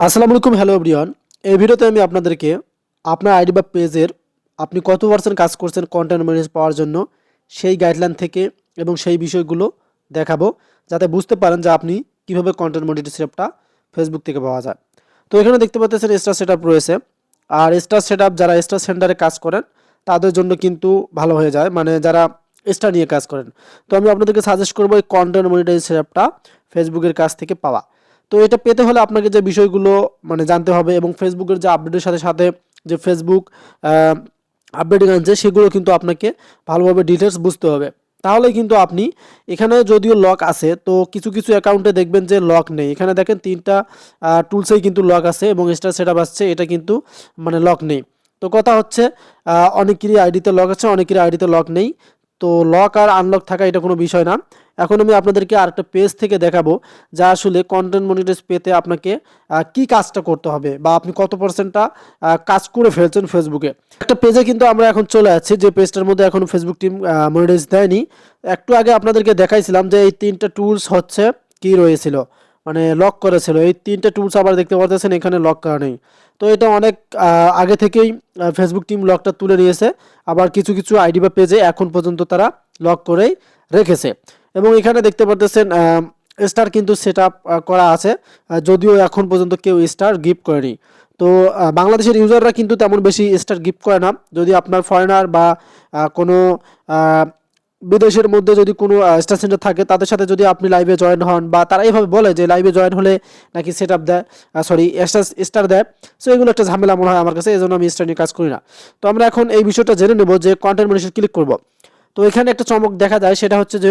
আসসালামু আলাইকুম hello everyone এই ভিডিওতে আমি আপনাদেরকে আপনার আইডি বা পেজের আপনি কত পার্সেন্ট কাজ করছেন কন্টেন্ট ম্যানেজ পাওয়ার জন্য সেই গাইডলাইন থেকে এবং সেই বিষয়গুলো দেখাবো, যাতে বুঝতে পারেন যে আপনি কীভাবে কন্টেন্ট মনিটরশিপটা ফেসবুক থেকে পাওয়া যায়। তো এখানে দেখতে পাচ্ছেন স্টার সেট রয়েছে। আর স্টার সেট যারা স্টার সেন্টারে কাজ করেন, তাদের জন্য কিন্তু ভালো হয়ে যায়। মানে যারা স্টার নিয়ে কাজ করেন। তো আমি আপনাদেরকে সাজেস্ট করব এই কন্টেন্ট মনিটাইজ সেটআপটা ফেসবুকের কাছ থেকে পাওয়া। তো এটা পেতে হলে আপনাকে যে বিষয়গুলো মানে জানতে হবে এবং ফেসবুকের যে আপডেটের সাথে সাথে যে ফেসবুক আপডেট আনছে সেগুলো কিন্তু আপনাকে ভালোভাবে ডিটেলস বুঝতে হবে। তাহলে কিন্তু আপনি এখানে যদিও লক আছে, তো কিছু কিছু অ্যাকাউন্টে দেখবেন যে লক নেই। এখানে দেখেন তিনটা টুলসেই কিন্তু লক আছে এবং স্টার সেট আসছে, এটা কিন্তু মানে লক নেই। তো কথা হচ্ছে অনেকেরই আইডিতে লক আছে, অনেকেরই আইডিতে লক নেই। তো লক আর আনলক থাকা এটা কোনো বিষয় না। এখন আমি আপনাদেরকে আরেকটা পেজ থেকে দেখাবো, যা আসলে কন্টেন্ট মনিটাইজ পেতে আপনাকে কি কাজটা করতে হবে বা আপনি কত পার্সেন্টটা কাজ করে ফেলছেন ফেসবুকে একটা পেজে কিন্তু আমরা এখন চলে যাচ্ছি, যে পেজটার মধ্যে এখন ফেসবুক টিম মনিটাইজ দেয়নি। একটু আগে আপনাদেরকে দেখাইছিলাম যে এই তিনটা টুলস হচ্ছে কি রয়েছিল মানে লক করেছিল। এই তিনটে টুলস আবার দেখতে পারতেছেন, এখানে লক করা নেই। তো এটা অনেক আগে থেকেই ফেসবুক টিম লকটা তুলে নিয়েছে। আবার কিছু কিছু আইডি বা পেজে এখন পর্যন্ত তারা লক করেই রেখেছে। এবং এখানে দেখতে পারতেছেন স্টার কিন্তু সেট করা আছে। যদিও এখন পর্যন্ত কেউ স্টার গিফট করেনি। তো বাংলাদেশের ইউজাররা কিন্তু তেমন বেশি স্টার গিফট করে না। যদি আপনার ফরেনার বা কোনো বিদেশের মধ্যে যদি কোনো স্টার সেন্টার থাকে, তাদের সাথে যদি আপনি লাইভে জয়েন হন, বা তারা এইভাবে বলে যে লাইভে জয়েন হলে নাকি সেট আপ দেয় সরি স্টার স্টার দেয়। সো এগুলো একটা ঝামেলা মনে হয় আমার কাছে এই জন্য আমি স্টার নিয়ে কাজ করি না। তো আমরা এখন এই বিষয়টা জেনে নেব যে কন্টেন্ট ম্যানেজার ক্লিক করব। তো এখানে একটা চমক দেখা যায়, সেটা হচ্ছে যে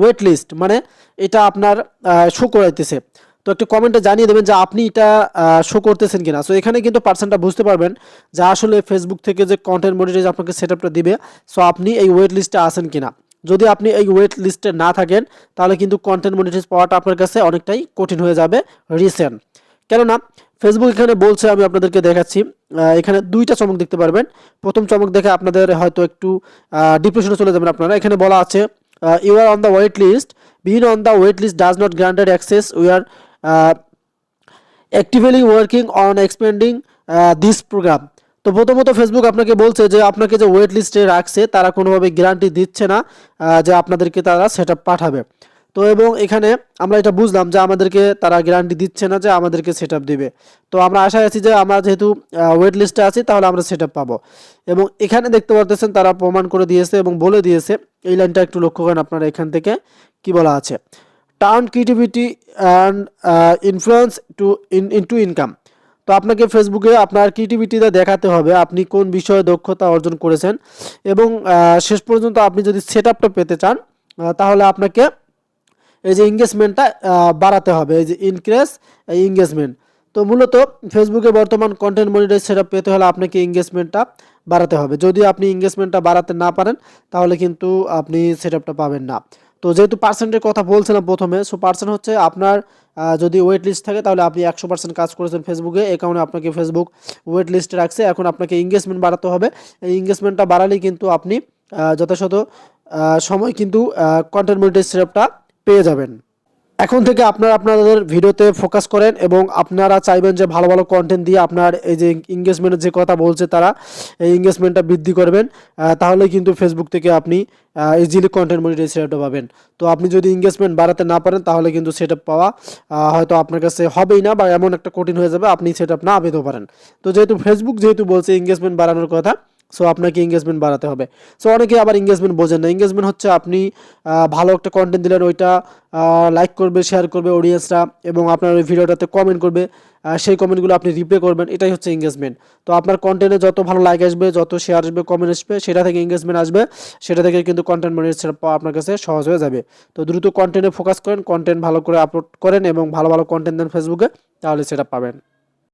ওয়েট লিস্ট মানে এটা আপনার শো করাইতেছে। তো একটু কমেন্টে জানিয়ে দেবেন যে আপনি এটা শো করতেছেন কিনা। সো এখানে কিন্তু পার্সেন্টটা বুঝতে পারবেন যে আসলে ফেসবুক থেকে যে কন্টেন্ট মনিটাইজ আপনাকে সেট দিবে সো আপনি এই ওয়েট লিস্টে আসেন কিনা। যদি আপনি এই ওয়েট লিস্টে না থাকেন, তাহলে কিন্তু কন্টেন্ট মনিটাইজ পাওয়াটা আপনার কাছে অনেকটাই কঠিন হয়ে যাবে রিসেন্ট কেননা ফেসবুক এখানে বলছে, আমি আপনাদেরকে দেখাচ্ছি এখানে দুইটা চমক দেখতে পারবেন। প্রথম চমক দেখে আপনাদের হয়তো একটু ডিপ্রেশনে চলে যাবেন আপনারা। এখানে বলা আছে you are on the wait list been on the wait list does not granted access we are actively working on expanding this program তো প্রথমত ফেসবুক আপনাকে বলছে যে আপনাকে যে ওয়েট লিস্টে রাখছে, তারা কোনোভাবে গ্যারান্টি দিচ্ছে না যে আপনাদেরকে তারা সেটা পাঠাবে। তো এবং এখানে আমরা এটা বুঝলাম যে আমাদেরকে তারা গ্যারান্টি দিচ্ছে না যে আমাদেরকে সেট দিবে। তো আমরা আশায় আছি যে আমরা যেহেতু ওয়েট লিস্টে আছি, তাহলে আমরা সেট পাবো। এবং এখানে দেখতে পারতেছেন তারা প্রমাণ করে দিয়েছে এবং বলে দিয়েছে। এই লাইনটা একটু লক্ষ্য করেন আপনারা এখান থেকে কি বলা আছে। Turn creativity and influence to into income তো আপনাকে ফেসবুকে আপনার ক্রিয়েটিভিটিটা দেখাতে হবে, আপনি কোন বিষয়ে দক্ষতা অর্জন করেছেন এবং শেষ পর্যন্ত আপনি যদি সেট পেতে চান তাহলে আপনাকে এই যে এঙ্গেজমেন্টটা বাড়াতে হবে, এই যে ইনক্রেস এই এঙ্গেজমেন্ট তো মূলত ফেসবুকে বর্তমান কন্টেন্ট মনিটাইজ সেট পেতে হলে আপনাকে এঙ্গেজমেন্টটা বাড়াতে হবে। যদি আপনি এঙ্গেজমেন্টটা বাড়াতে না পারেন, তাহলে কিন্তু আপনি সেট পাবেন না। তো যেহেতু পার্সেন্টের কথা বলছিলাম প্রথমে সো পার্সেন্ট হচ্ছে আপনার যদি ওয়েট লিস্ট থাকে, তাহলে আপনি একশো পার্সেন্ট কাজ করেছেন ফেসবুকে এই কারণে আপনাকে ফেসবুক ওয়েট লিস্টে রাখছে। এখন আপনাকে এঙ্গেজমেন্ট বাড়াতে হবে। এই ইংগেজমেন্টটা বাড়ালেই কিন্তু আপনি যথাযথ সময় কিন্তু কন্টেন্ট মনিটাইজ পেয়ে যাবেন। এখন থেকে আপনারা আপনাদের ভিডিওতে ফোকাস করেন এবং আপনারা চাইবেন যে ভালো ভালো কন্টেন্ট দিয়ে আপনার এই যে এঙ্গেজমেন্টের যে কথা বলছে তারা, এই এঙ্গেজমেন্টটা বৃদ্ধি করবেন। তাহলে কিন্তু ফেসবুক থেকে আপনি ইজিলি কন্টেন্ট মনিটাইজ সেট পাবেন। তো আপনি যদি এঙ্গেজমেন্ট বাড়াতে না পারেন, তাহলে কিন্তু সেট পাওয়া হয়তো আপনার কাছে হবেই না বা এমন একটা কঠিন হয়ে যাবে, আপনি সেট না পেতেও পারেন। তো যেহেতু ফেসবুক যেহেতু বলছে এঙ্গেজমেন্ট বাড়ানোর কথা সো আপনাকে এঙ্গেজমেন্ট বাড়াতে হবে। সো অনেকে আবার এঙ্গেজমেন্ট বোঝেন না। এঙ্গেজমেন্ট হচ্ছে আপনি ভালো একটা কন্টেন্ট দিলেন, ওইটা লাইক করবে শেয়ার করবে অডিয়েন্সরা এবং আপনার ওই ভিডিওটাতে কমেন্ট করবে সেই কমেন্টগুলো আপনি রিপ্লে করবেন, এটাই হচ্ছে এঙ্গেজমেন্ট তো আপনার কন্টেন্টে যত ভালো লাইক আসবে, যত শেয়ার আসবে কমেন্ট আসবে, সেটা থেকে এঙ্গেজমেন্ট আসবে, সেটা থেকে কিন্তু কন্টেন্ট মনিটাইজ পাওয়া আপনার কাছে সহজ হয়ে যাবে। তো দ্রুত কন্টেন্টে ফোকাস করেন কন্টেন্ট ভালো করে আপলোড করেন এবং ভালো ভালো কন্টেন্ট দেন ফেসবুকে তাহলে সেটা পাবেন।